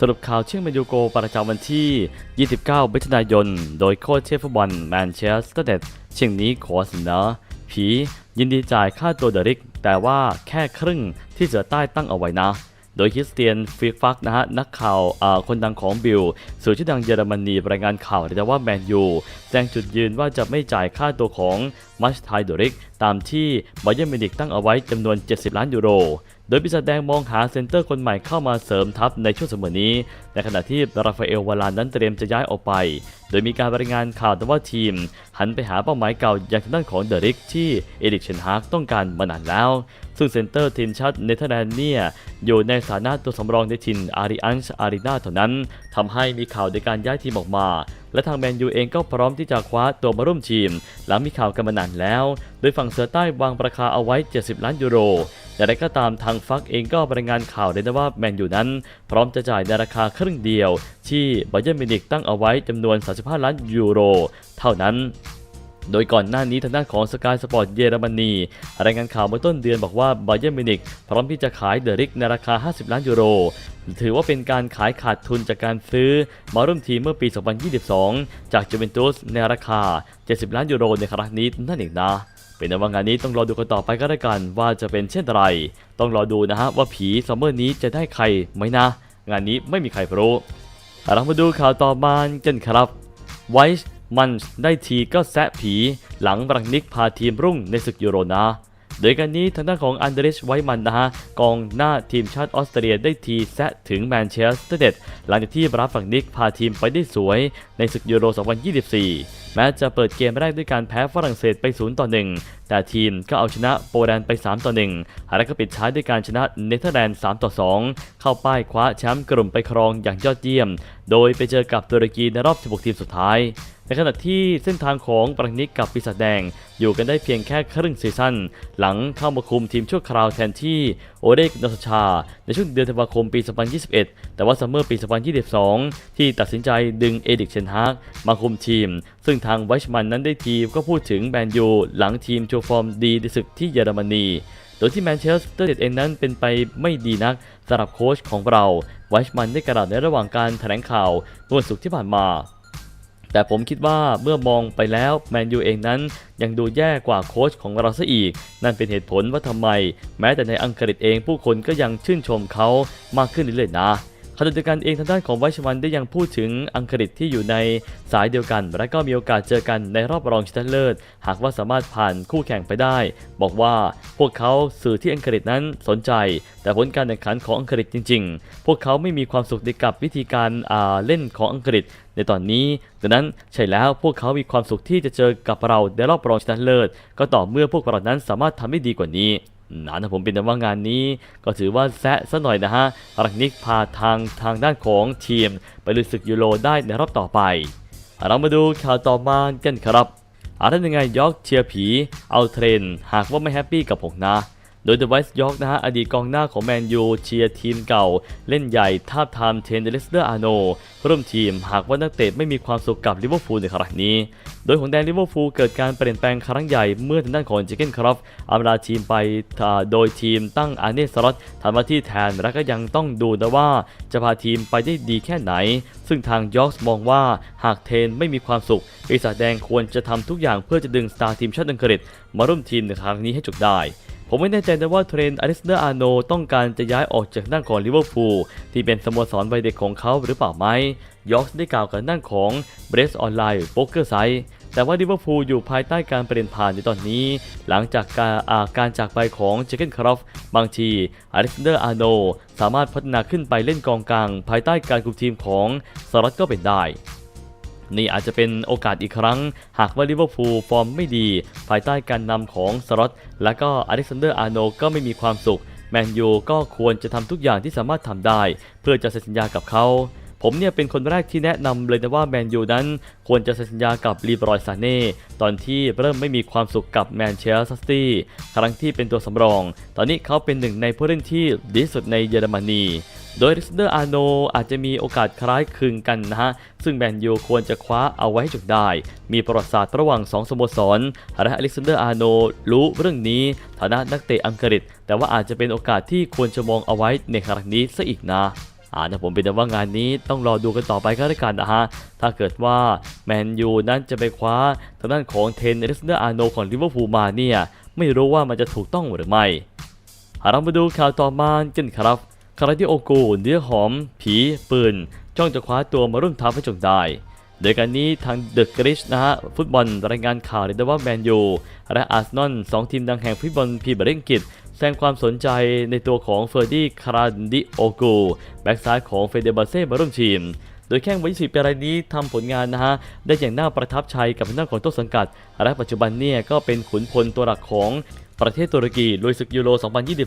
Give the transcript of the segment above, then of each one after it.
สรุปข่าวเชื่องแมนยูโกประจำวันที่ 29มิถุนายน โดยโค้ชเชฟฟุตบอลแมนเชสเตอร์เดดเชียงนี้ขอเสนอผียินดีจ่ายค่าตัวเดริก แต่ว่าแค่ครึ่งที่เสือใต้ตั้งเอาไว้นะ โดยคริสเตียนฟิกฟักนะฮะนักข่าวคนดังของบิลสื่อชื่อดังเยอรมนีรายงานข่าวนะว่าแมนยูแจ้งจุดยืนว่าจะไม่จ่ายค่าตัวของมัชไทเดริก ตามที่บ a เย r n มินิกตั้งเอาไว้จำนวน 70 ล้านยูโร โดยปีศาจแดงมองหาเซนเตอร์คนใหม่เข้ามาเสริมทัพในช่วงเสมอนี้ ในขณะที่ราฟาเอลวาลานนั้นเตรียมจะย้ายออกไป โดยมีการรายงานข่าวตว่าทีม หันไปหาเป้าหมายเก่าอย่างทางด้านของเดริกที่เอริกเชนฮากต้องการมานานแล้ว ซึ่งเซนเตอร์ทีมชาติเนเธอร์แลนด์เนี่ยอยู่ในฐานะตัวสำรองในทีมอาริอันส์อารีนาเท่านั้นทำให้มีข่าวในการย้ายทีมออกมา และทางแมนยูเองก็พร้อมที่จะคว้าตัวมาร่วมทีม หลังมีข่าวกันมานานแล้ว โดยฝั่งเสือใต้วางราคาเอาไว้ 70 ล้านยูโรอย่างไรก็ตามทางฟักเองก็รายงานข่าวเลยนะว่าแมนยูนั้น พร้อมจะจ่ายในราคาครึ่งเดียว ที่บ a เย r n มินิกตั้งเอาไว้จำนวน 35 ล้านยูโร เท่านั้น โดยก่อนหน้านี้ทางด้านของสกายสปอร์ตเยอรมนีรายงานข่าวเมื่อต้นเดือนบอกว่าบ a เย r n มินิกพร้อมที่จะขายเดริกในราคา 50 ล้านยูโร ถือว่าเป็นการขายขาดทุนจากการซื้อมาร่วมทีมเมื่อปี 2022 จากจูเวนตุสในราคา 70 ล้านยูโรในครั้งนี้นั่นเองนะเป็นในว่างานนี้ต้องรอดูกันต่อไปก็แล้วกันว่าจะเป็นเช่นไร ต้องรอดูนะฮะว่าผีซัมเมอร์นี้จะได้ใครไหมนะ งานนี้ไม่มีใครรู้เรามาดูข่าวต่อมากันครับไวส์ มันได้ทีก็แซะผีหลังบรังนิกพาทีมรุ่งในศึกยูโรนะโดยการนี้ทางด้านของอันเดริชไวมันนะฮะกองหน้าทีมชาติออสเตรียได้ทีแซะถึงแมนเชสเตอร์เดดหลังจากที่บราฟังนิกพาทีมไปได้สวยในศึกยูโร 2024 แม้จะเปิดเกมแรกด้วยการแพ้ฝรั่งเศสไป 0 ต่อ 1 แต่ทีมก็เอาชนะโปแลนด์ไป 3 ต่อ 1และก็ปิดท้ายด้วยการชนะเนเธอร์แลนด์ 3 ต่อ 2 เข้าป้ายคว้าแชมป์กลุ่มไปครองอย่างยอดเยี่ยม โดยไปเจอกับตุรกีในรอบ 16 ทีมสุดท้าย ในขณะที่เส้นทางของปรังนิกกับปีศาจแดง อยู่กันได้เพียงแค่ครึ่งซีซั่นหลังเข้ามาคุมทีมชั่วคราวแทนที่โอเดกนอสชา ในช่วงเดือนธันวาคมปี 2021 แต่ว่าซัมเมอร์ปี 2022 ที่ตัดสินใจดึงเอดิกเชนฮากมาคุมทีม ซึ่งทางไวชมันนั้นได้ทีมก็พูดถึงแมนยูหลังทีมโชว์ฟอร์มดีในศึกที่เยอรมนีโดยที่แมนเชสเตอร์เดดเองนั้นเป็นไปไม่ดีนักสำหรับโค้ชของเราไวชมันได้กระดาษในระหว่างการแถลงข่าวเมื่อวันศุกร์ที่ผ่านมา แต่ผมคิดว่าเมื่อมองไปแล้วแมนยูเองนั้นยังดูแย่กว่าโค้ชของเราซะอีก นั่นเป็นเหตุผลว่าทำไม แม้แต่ในอังกฤษเองผู้คนก็ยังชื่นชมเขามากขึ้นเรื่อยๆนะ ขณะเดียวกันเองทางด้านของไวชมันได้ยังพูดถึงอังกฤษที่อยู่ในสายเดียวกัน และก็มีโอกาสเจอกันในรอบรองชนะเลิศ หากว่าสามารถผ่านคู่แข่งไปได้ บอกว่าพวกเขาสื่อที่อังกฤษนั้นสนใจ แต่ผลการแข่งขันของอังกฤษจริง ๆ พวกเขาไม่มีความสุขในกับวิธีการเล่นของอังกฤษในตอนนี้ดังนั้นใช่แล้วพวกเขามีความสุขที่จะเจอกับเราในรอบรองชนะเลิศ ก็ต่อเมื่อพวกเรานั้นสามารถทำได้ดีกว่านี้ นะนะผมเป็นแต่ว่างานนี้ก็ถือว่าแซะซะหน่อยนะฮะรักนิกพาทางทางด้านของทีม ไปลุยศึกยูโรได้ในรอบต่อไป เรามาดูข่าวต่อมากันครับอาท่านยังไงยอกเชียร์ผี เอาเทรน หากว่าไม่แฮปปี้กับผมนะ โดยเดอะไวส์ยอกนะฮะอดีตกองหน้าของแมนยูเชียร์ทีมเก่า เล่นใหญ่ทาบทามเทนเดลสเดอร์อาโนร่วมทีมหากว่านักเตะไม่มีความสุขกับลิเวอร์พูลในครั้งนี้ โดยของแดนลิเวอร์พูลเกิดการเปลี่ยนแปลงครั้งใหญ่เมื่อทางด้านของเจเกนครอฟอำลาทีมไปโดยทีมตั้งอาเนสลอตทำหน้าที่แทนและก็ยังต้องดูนะว่าจะพาทีมไปได้ดีแค่ไหน ซึ่งทางยอร์กมองว่าหากเทนไม่มีความสุขปีศาจแดงควรจะทำทุกอย่างเพื่อจะดึงสตาร์ทีมชาติอังกฤษมาร่วมทีมในครั้งนี้ให้จบได้ ผมไม่แน่ใจนะว่าเทรนต์อลิสเดอร์อาโนต้องการจะย้ายออกจากด้านของลิเวอร์พูลที่เป็นสโมสรวัยเด็กของเขาหรือเปล่าไหมยอร์กได้กล่าวกับด้านของเบรสออนไลน์โป๊กเกอร์ไซแต่ว่าลิเวอร์พูลอยู่ภายใต้การเปลี่ยนผ่านในตอนนี้ หลังจากการอาการจากไปของเจเกนครอฟบางทีอลิสเดอร์อาโนสามารถพัฒนาขึ้นไปเล่นกองกลาง ภายใต้การคุมทีมของสล็อตก็เป็นได้ นี่อาจจะเป็นโอกาสอีกครั้ง หากว่าลิเวอร์พูลฟอร์มไม่ดี ภายใต้การนำของสล็อตและก็อเล็กซานเดอร์อาร์โนก็ไม่มีความสุข แมนยูก็ควรจะทำทุกอย่างที่สามารถทำได้ เพื่อจะเซ็นสัญญากับเขาผมเนี่ยเป็นคนแรกที่แนะนำเลยนะว่าแมนยูนั้น ควรจะเซ็นสัญญากับลีบรอยซาเน่ตอนที่เริ่มไม่มีความสุขกับแมนเชสเตอร์ซิตี้ครั้งที่เป็นตัวสำรอง ตอนนี้เขาเป็นหนึ่งในผู้เล่นที่ดีที่สุดในเยอรมนี โดยอเล็กซานเดอร์อาร์โนอาจจะมีโอกาสคล้ายคลึงกันนะฮะ ซึ่งแมนยูควรจะคว้าเอาไว้ให้จบได้ มีประวัติศาสตร์ระหว่าง 2สโมสรและอเล็กซานเดอร์อาร์โนรู้เรื่องนี้ ฐานะนักเตะอังกฤษ แต่ว่าอาจจะเป็นโอกาสที่ควรจะมองเอาไว้ในครั้งนี้ซะอีกนะอ่าแต่ผมเป็นแต่ว่างานนี้ต้องรอดูกันต่อไปก็แล้วกันนะฮะ ถ้าเกิดว่าแมนยูนั้นจะไปคว้าทางด้านของเทนเริกเนอร์อาโนของลิเวอร์พูลมาเนี่ย ไม่รู้ว่ามันจะถูกต้องหรือไม่เรามาดูข่าวต่อมากันครับ คาราดิโอกูเนื้อหอม ผีปืน จ้องจะคว้าตัวมาร่วมทัพให้จงได้ โดยการนี้ทางเดอะกริชนะฮะ ฟุตบอลรายงานข่าวเลยนะว่าแมนยูและอาร์เซนอลสองทีมดังแห่งฟุตบอลพรีเมียร์ลีกอังกฤษแสดงความสนใจในตัวของเฟอร์ดี้คาราดิโอกูแบ็กซ้ายของเฟเดบาเซ่มาร่วมทีมโดยแข้งวัย20ปีรายนี้ทำผลงานนะฮะ ได้อย่างน่าประทับใจกับทางด้านของต้นสังกัด และปัจจุบันเนี่ยก็เป็นขุนพลตัวหลักของ ประเทศตุรกีลุยศึกยูโร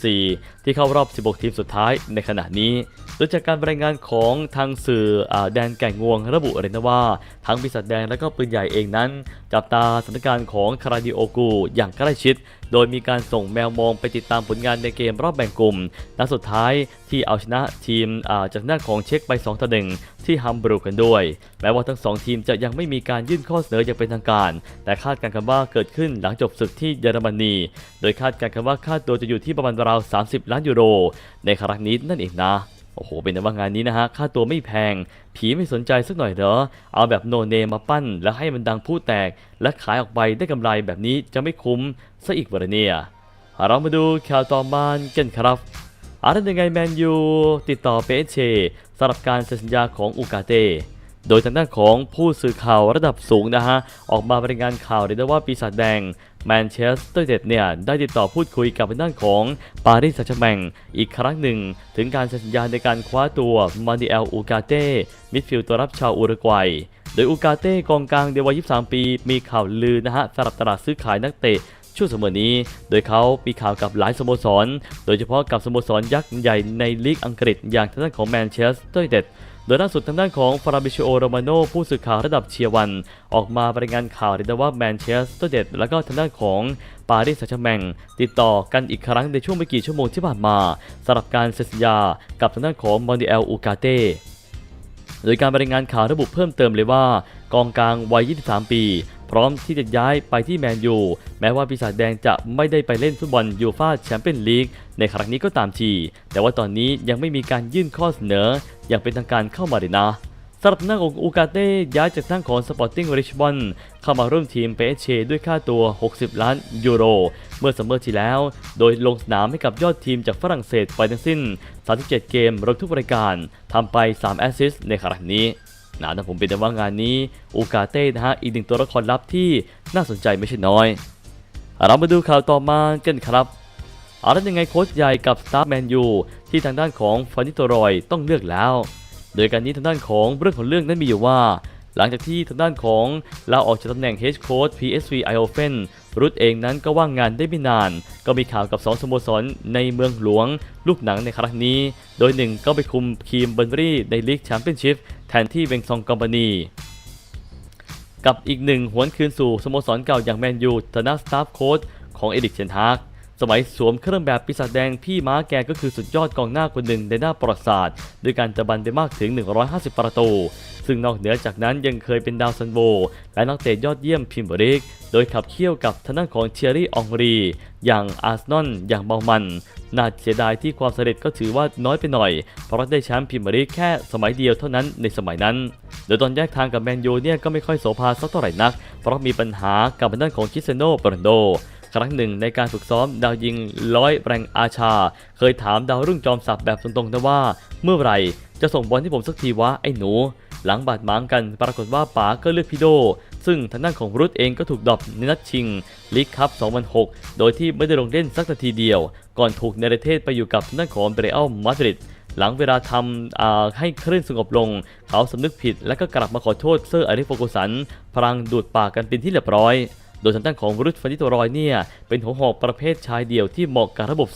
2024 ที่เข้ารอบ 16 ทีมสุดท้ายในขณะนี้ โดยจากการรายงานของทางสื่ออแดนแก่งงวงระบุเลยนะว่า ทั้งปีศาจแดงและก็ปืนใหญ่เองนั้น จับตาสถานการณ์ของคาราดิโอกูอย่างใกล้ชิด โดยมีการส่งแมวมองไปติดตามผลงานในเกมรอบแบ่งกลุ่มนัดสุดท้ายที่เอาชนะทีมจากหน้าของเช็คไป2ต่อ1ที่ฮัมบูรูกกันด้วย แม้ว่าทั้งสองทีมจะยังไม่มีการยื่นข้อเสนออย่างเป็นทางการ แต่คาดการณ์กันว่าเกิดขึ้นหลังจบศึกที่เยอรมนี โดยคาดการณ์กันว่าค่าตัวจะอยู่ที่ประมาณราว 30 ล้านยูโร ในครั้งนี้นั่นเองนะ โอ้โห เป็นแต่ว่างานนี้นะฮะ ค่าตัวไม่แพง ผีไม่สนใจสักหน่อยเหรอ เอาแบบโนเนมมาปั้น แล้วให้มันดังผู้แตก และขายออกไปได้กำไรแบบนี้จะไม่คุ้มซะอีกวะเนี่ยเรามาดูข่าวต่อมากันครับอาร์ตยังไงแมนยูติดต่อเปเชสำหรับการเซ็นสัญญาของอูกาเต โดยทางด้านของผู้สื่อข่าวระดับสูงนะฮะ ออกมารายงานข่าวเลยนะว่าปีศาจแดงแมนเชสเตอร์เดเนี่ย ได้ติดต่อพูดคุยกับทางด้านของปารีสแซงต์แชร์แมงอีกครั้งหนึ่ง ถึงการเซ็นสัญญาในการคว้าตัวมาดิเอลอูกาเต้มิดฟิลด์ตัวรับชาวอุรุกวัย โดยอูกาเต้กองกลางเดวัย23 ปี มีข่าวลือนะฮะสำหรับตลาดซื้อขายนักเตะช่วงเสมอนี้ โดยเขามีข่าวกับหลายสโมสร โดยเฉพาะกับสโมสรยักษ์ใหญ่ในลีกอังกฤษอย่างทางด้านของแมนเชสเตอร์ยูไนเต็ด โดยล่าสุดทางด้านของฟราบิชิโอโรมาโนผู้สื่อข่าวระดับเชียร์วัน ออกมารายงานข่าวเลยนะว่าแมนเชสเตอร์ยูไนเต็ดและก็ทางด้านของปารีสแซงต์แชร์แมงติดต่อกันอีกครั้งในช่วงไม่กี่ชั่วโมงที่ผ่านมาสำหรับการเซ็นสัญญากับทางด้านของมอนดิเอลอูกาเต้โดยการรายงานข่าวระบุเพิ่มเติมเลยว่ากองกลางวัย 23 ปี พร้อมที่จะย้ายไปที่แมนยู แม้ว่าปีศาจแดงจะไม่ได้ไปเล่นฟุตบอลยูฟาแชมเปี้ยนลีกในครั้งนี้ก็ตามที แต่ว่าตอนนี้ยังไม่มีการยื่นข้อเสนอ อย่างเป็นทางการเข้ามาเลยนะสำหรับนักองอูกาเต้ย้ายจากทางของสปอร์ติ้งริชบอนเข้ามาร่วมทีมเปเชด้วยค่าตัว 60 ล้านยูโร เมื่อซัมเมอร์ที่แล้ว โดยลงสนามให้กับยอดทีมจากฝรั่งเศสไปทั้งสิ้น 37 เกมรวมทุกรายการทำไป 3 แอสซิสต์ในครั้งนี้ นะแต่ผมเป็นแต่ว่างานนี้อูกาเต้นะฮะอีกหนึ่งตัวละครลับที่น่าสนใจไม่ใช่น้อย เรามาดูข่าวต่อมากันครับเอาแล้วยังไงโค้ชใหญ่กับสตาร์แมนยูที่ทางด้านของฟานิโตรอยต้องเลือกแล้ว โดยการนี้ทางด้านของเรื่องของเรื่องนั้นมีอยู่ว่า หลังจากที่ทางด้านของลาออกจากตำแหน่ง Head Coach PSV Eindhoven รุดเองนั้นก็ว่างงานได้ไม่นาน ก็มีข่าวกับ 2 สโมสรในเมืองหลวง ลูกหนังในครั้งนี้ โดยหนึ่งก็ไปคุมทีมเบอร์รี่ในลีกแชมเปี้ยนชิพแทนที่เวงซองกอมบานีกับอีกหนึ่งหวนคืนสู่สโมสรเก่าอย่างแมนยูฐานะสตาฟโค้ชของเอริกเชนฮาก สมัยสวมเครื่องแบบปีศาจแดงพี่ม้าแกก็คือสุดยอดกองหน้าคนหนึ่งในหน้าประวัติศาสตร์ด้วยการตะบันได้มากถึง 150 ประตู ซึ่งนอกเหนือจากนั้นยังเคยเป็นดาวซันโบ และนักเตะยอดเยี่ยมพิมบริก โดยขับเคี่ยวกับทางด้านของเชียรี่องรี อย่างอาร์เซนอลอย่างเบามัน น่าเสียดายที่ความสำเร็จก็ถือว่าน้อยไปหน่อย เพราะได้แชมป์พรีเมียร์ลีกแค่สมัยเดียวเท่านั้นในสมัยนั้น โดยตอนแยกทางกับแมนยูเนี่ยก็ไม่ค่อยโสภาสักเท่าไหร่นัก เพราะมีปัญหากับทางด้านของคิเตียโนโรนัลโด ครั้งหนึ่งในการฝึกซ้อมดาวยิงร้อยแรงอาชา เคยถามดาวรุ่งจอมสับแบบตรงๆนะว่า เมื่อไหร่จะส่งบอลให้ผมสักทีวะไอ้หนู หลังบาดหมางกันปรากฏว่าป๋าก็เลือกพี่โด ซึ่งทางด้านของรุดเองก็ถูกดรอปในนัดชิงลีกคัพ2006 โดยที่ไม่ได้ลงเล่นสักนาทีเดียว ก่อนถูกเนรเทศไปอยู่กับทางด้านของเบรอัลมาดริดหลังเวลาทำให้คลื่นสงบลง เขาสำนึกผิดและก็กลับมาขอโทษเซอร์อาริโฟกุสัน พลังดูดปากกันเป็นที่เรียบร้อย โดยทางด้านของรุดฟานิโตรอยเนี่ยเป็นหัวหอกประเภทชายเดี่ยวที่เหมาะกับระบบ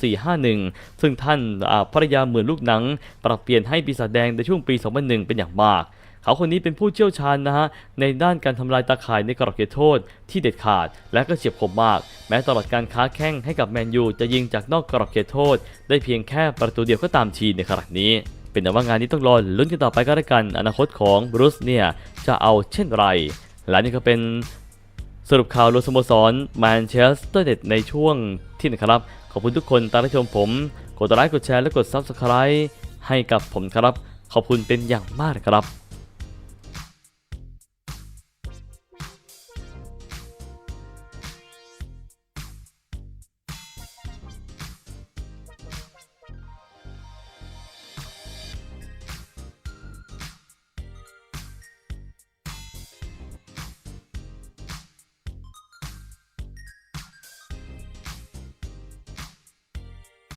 451 ซึ่งท่านอ่าภรรยาเหมือนลูกหนัง ปรับเปลี่ยนให้ปีศาจแดงในช่วงปี 2001 เป็นอย่างมากเขาคนนี้เป็นผู้เชี่ยวชาญนะฮะในด้านการทำลายตาข่ายในกรอบเขตโทษที่เด็ดขาด และก็เฉียบคมมาก แม้ตลอดการค้าแข้งให้กับแมนยูจะยิงจากนอกกรอบเขตโทษ ได้เพียงแค่ประตูเดียวก็ตามทีในขณะนี้ เป็นแต่ว่างานนี้ต้องรอลุ้นกันต่อไปก็แล้วกัน อนาคตของบรูซเนี่ยจะเอาเช่นไร และนี่ก็เป็น สรุปข่าวรวมสโมสรแมนเชสเตอร์เด็ตในช่วงที่นะครับ ขอบคุณทุกคนตามรับชมผม กดไลค์กดแชร์และกด Subscribe ให้กับผมครับ ขอบคุณเป็นอย่างมากครับ